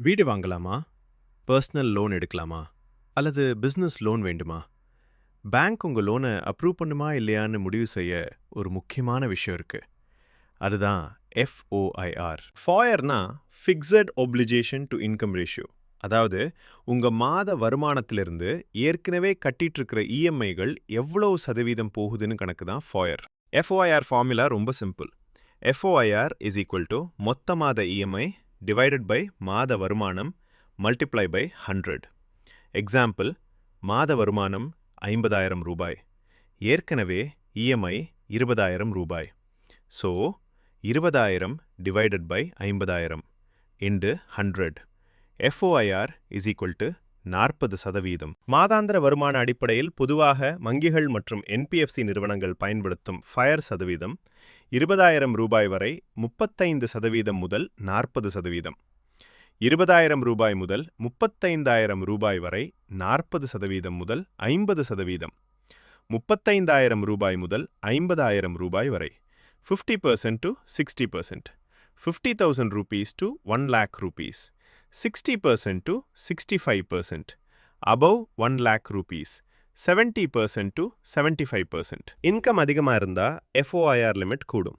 வீடு வாங்கலாமா? Personal loan எடுக்கலாமா? அல்லது பிசினஸ் லோன் வேண்டுமா? பேங்க் உங்க லோனை அப்ரூவ் பண்ணுமா இல்லையான்னு முடிவு செய்ய ஒரு முக்கியமான விஷயம் இருக்கு. அதுதான் FOIR ஃபாயர்னா fixed obligation to income ratio அதாவது உங்க மாத வருமானத்திலிருந்து ஏற்கனவே கட்டிட்டு இஎம்ஐகள் எவ்வளவு சதவீதம் போகுதுன்னு கணக்கு தான் ஃபாயர் எஃப்ஓஐஆர் ஃபார்முலா ரொம்ப simple FOIR is equal to மொத்த மாத இஎம்ஐ டிவைடட் பை மாத வருமானம் மல்டிப்ளை பை ஹண்ட்ரட் எக்ஸாம்பிள் மாத வருமானம் ஐம்பதாயிரம் ரூபாய். ஏற்கனவே இஎம்ஐ இருபதாயிரம் ரூபாய். ஸோ இருபதாயிரம் டிவைடட் பை ஐம்பதாயிரம். Into hundred FOIR is equal to நாற்பது சதவீதம். மாதாந்திர வருமான அடிப்படையில் பொதுவாக வங்கிகள் மற்றும் என்பிஎஃப்சி நிறுவனங்கள் பயன்படுத்தும் ஃபயர் சதவீதம் இருபதாயிரம் ரூபாய் வரை முப்பத்தைந்து சதவீதம் முதல் நாற்பது சதவீதம். இருபதாயிரம் ரூபாய் முதல் முப்பத்தைந்தாயிரம் ரூபாய் வரை நாற்பது சதவீதம் முதல் ஐம்பது சதவீதம். முப்பத்தைந்தாயிரம் ரூபாய் முதல் ஐம்பதாயிரம் ரூபாய் வரை. Fifty percent to sixty percent fifty thousand rupees to one lakh rupees sixty percent to sixty five percent above one lakh rupees seventy percent to seventy five percent income அதிகமாக இருந்தால் எஃப்ஓஐஆர் லிமிட் கூடும்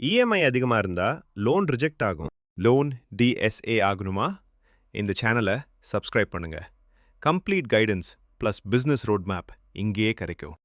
EMI அதிகமாக இருந்தால் loan reject ஆகும் loan DSA ஆகணுமா இந்த சேனலை subscribe பண்ணுங்க complete guidance plus business road map இங்கேயே கிடைக்கும்